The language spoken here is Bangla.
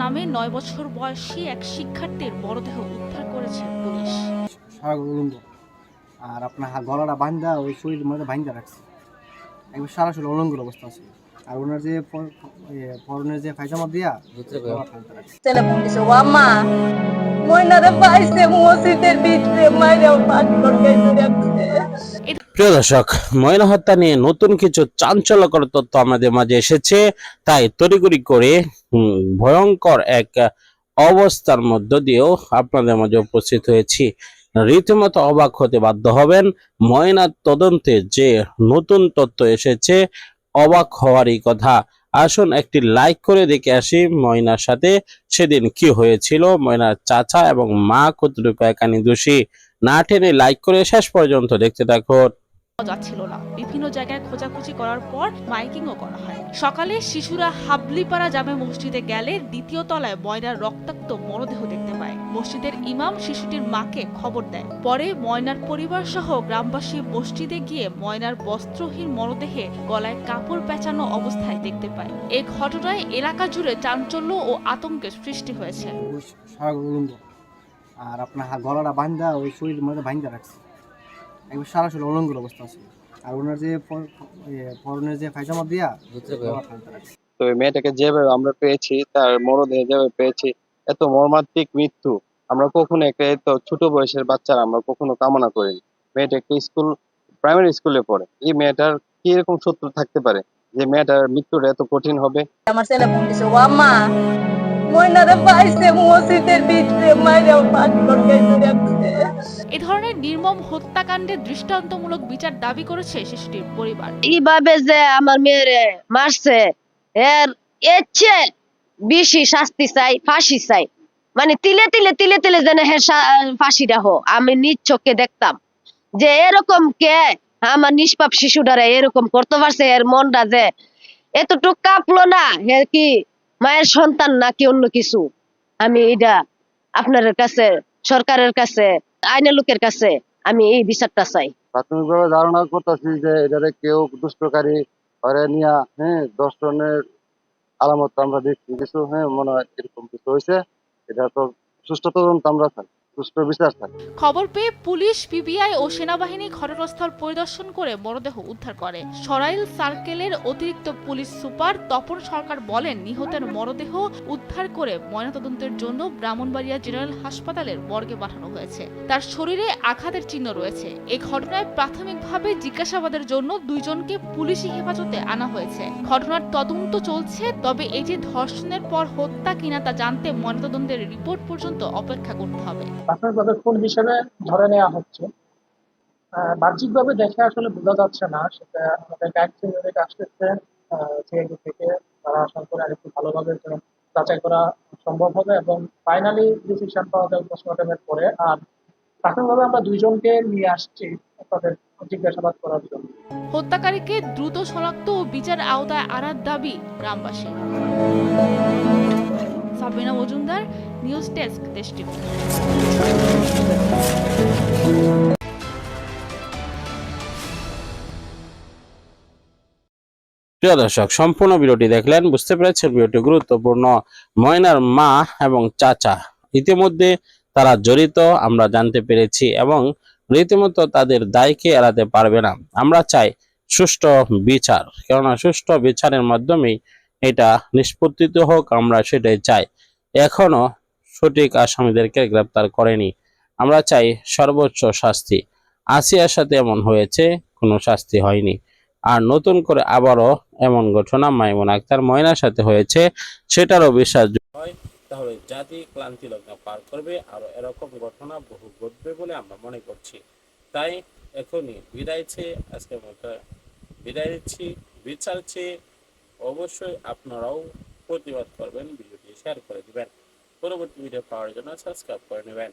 নামে নয় বছর বয়সী এক শিক্ষার্থীর মরদেহ উদ্ধার করেছে পুলিশ। আর আপনার গলাটা বান্ধা ওই শরীরের মধ্যে বান্ধা রাখছে। একবার সারা শরীর উলঙ্গের অবস্থা আছে। আর ওনার যে পরনের যে ফাইজামা দিয়া দিছে ও আম্মা পাইছে মসজিদের ভিতরে গাইতে রাখছে। প্রিয় দর্শক, ময়না হত্যা নিয়ে নতুন কিছু চাঞ্চল্যকর তথ্য আমাদের মাঝে এসেছে। তাই তড়িঘড়ি করে ভয়ঙ্কর এক অবস্থার মধ্য দিয়েও আপনাদের মাঝে উপস্থিত হয়েছি। রীতিমতো অবাক হতে বাধ্য হবেন। ময়নার তদন্তে যে নতুন তথ্য এসেছে, অবাক হওয়ারই কথা। আসুন একটি লাইক করে দেখে আসি ময়নার সাথে, সেদিন কি হয়েছিল? ময়নার চাচা এবং মা কতটুকু একানি দোষী? না টেনে লাইক করে শেষ পর্যন্ত দেখতে থাকুন। যাচ্ছিল না। বিভিন্ন জায়গায় খোঁজাখুঁজি করার পর মাইকিংও করা হয়। সকালে শিশুরা হাবলিপাড়া জামে মসজিদে গেলে দ্বিতীয় তলায় ময়নার রক্তাক্ত মরদেহ দেখতে পায়। মসজিদের ইমাম শিশুটির মাকে খবর দেয়। পরে ময়নার পরিবার সহ গ্রামবাসী মসজিদে গিয়ে ময়নার বস্ত্রহীন মরদেহে গলায় কাপড় পেঁচানো অবস্থায় দেখতে পায়। এই ঘটনায় এলাকা জুড়ে চাঞ্চল্য ও আতঙ্কের সৃষ্টি হয়েছে। আর আপনার গলাটা বান্ধা, ওই শরীর মধ্যে বান্ধা রাখছে। একবার সারা শরীর উলঙ্গের অবস্থা আছে। আর ওনার যে পরনের যে ফাইজামা দিয়া তো ওই মেয়েটাকে যেভাবে আমরা পেয়েছি তার মরদেহ যেভাবে পেয়েছি এত মর্মান্তিক মৃত্যু আমরা কখনো একটা এত ছোট বয়সের বাচ্চারা আমরা কখনো কামনা করিনি। মেয়েটা একটা স্কুল প্রাইমারি স্কুলে পড়ে। এই মেয়েটার কি এরকম শত্রু থাকতে পারে যে মেয়েটার মৃত্যুটা এত কঠিন হবে? আমার টেলিফোন দিছে ও আম্মা ময়নারে পাইছে মসজিদের ভিতরে গাইতে রাখছে। এ ধরনের নির্মম হত্যাকাণ্ডের দৃষ্টান্তমূলক বিচার দাবি করেছে শিশুটির পরিবার। এইভাবে যে আমার মেয়েরে মারছে, এর এর বেশি শাস্তি চাই, ফাঁসি চাই। মানে তিলে তিলে তিলে তিলে যেন সা- ফাঁসিটা হো। আমি নিজ চোখে দেখতাম যে এরকম কে আমার নিষ্পাপ শিশুটারে এরকম করতে পারছে, এর মনটা যে এতটুক কাঁপলো না, হে কি মায়ের সন্তান নাকি অন্য কিছু? আমি এটা আপনার কাছে, সরকারের কাছে আইনের লোকের কাছে আমি এই বিচারটা চাই। প্রাথমিকভাবে ধারণা করতেছি যে এটারে কেউ দুষ্টকারী ঘরে নিয়ে হ্যাঁ দর্শনের আলামত আমরা দেখছি, কিছু হ্যাঁ মনে হয় এরকম কিছু হয়েছে। এটা তো সুষ্ঠু তদন্ত আমরা চাই। সুষ্ঠু বিচার চাই খবর পেয়ে পুলিশ, পিবিআই ও সেনাবাহিনী ঘটনাস্থল পরিদর্শন করে মরদেহ উদ্ধার করে। সরাইল সার্কেলের অতিরিক্ত পুলিশ সুপার তপন সরকার বলেন, নিহতের মরদেহ উদ্ধার করে ময়নাতদন্তের জন্য ব্রাহ্মণবাড়িয়া জেনারেল হাসপাতালের মর্গে পাঠানো হয়েছে। তার শরীরে আঘাতের চিহ্ন রয়েছে। এই ঘটনায় প্রাথমিকভাবে জিজ্ঞাসাবাদের জন্য দুইজনকে পুলিশি হেফাজতে আনা হয়েছে। ঘটনার তদন্ত চলছে, তবে এই যে ধর্ষণের পর হত্যা কিনা তা জানতে ময়নাতদন্তের রিপোর্ট পর্যন্ত অপেক্ষা করতে হবে। প্রাথমিকভাবে খুন হিসেবে ধরে নেওয়া হচ্ছে? বাহ্যিকভাবে দেখে আসলে বোঝা যাচ্ছে না, সেটা আমাদের গাইড ইউনিট আসতেছে সিআইডি থেকে তারা আশা করে আরেকটু ভালোভাবে যাচাই করা সম্ভব হবে এবং ফাইনালি ডিসিশন পাওয়া যাবে পোস্টমর্টমের পরে। আর প্রাথমিকভাবে আমরা দুইজনকে নিয়ে আসছি তাদের জিজ্ঞাসাবাদ করার জন্য। হত্যাকারীকে দ্রুত শনাক্ত ও বিচার আওতায় আনার দাবি গ্রামবাসী। Sabina Majumdar, news desk, Desh TV. প্রিয় দর্শক, সম্পূর্ণ ভিডিওটি দেখলেন, বুঝতে পেরেছেন ভিডিওটি গুরুত্বপূর্ণ। ময়নার মা এবং চাচা ইতিমধ্যে তারা জড়িত, আমরা জানতে পেরেছি এবং রীতিমতো তাদের দায়কে এড়াতে পারবে না। আমরা চাই সুষ্ঠু বিচার, কেননা সুষ্ঠু বিচারের মাধ্যমেই এটা নিষ্পত্তিত হোক, আমরা সেটাই চাই। এখনও সঠিক আসামিদেরকে গ্রেপ্তার করেনি। আমরা চাই সর্বোচ্চ শাস্তি। আসিয়ার সাথে এমন হয়েছে, কোনো শাস্তি হয়নি। আর নতুন করে আবারও এমন ঘটনা মাইমুন আক্তার ময়নার সাথে হয়েছে, সেটারও বিশ্বাস হয়, তাহলে জাতি ক্লান্তি লগ্ন পার করবে আর এরকম ঘটনা বহু ঘটবে বলে আমরা মনে করছি। তাই এখনই বিদায় চেয়ে আজকের মতো বিদায় দিচ্ছি বিচার চেয়ে অবশ্যই আপনারাও প্রতিবাদ করবেন, ভিডিওটি শেয়ার করে দিবেন। পরবর্তী ভিডিও পাওয়ার জন্য সাবস্ক্রাইব করে নেবেন।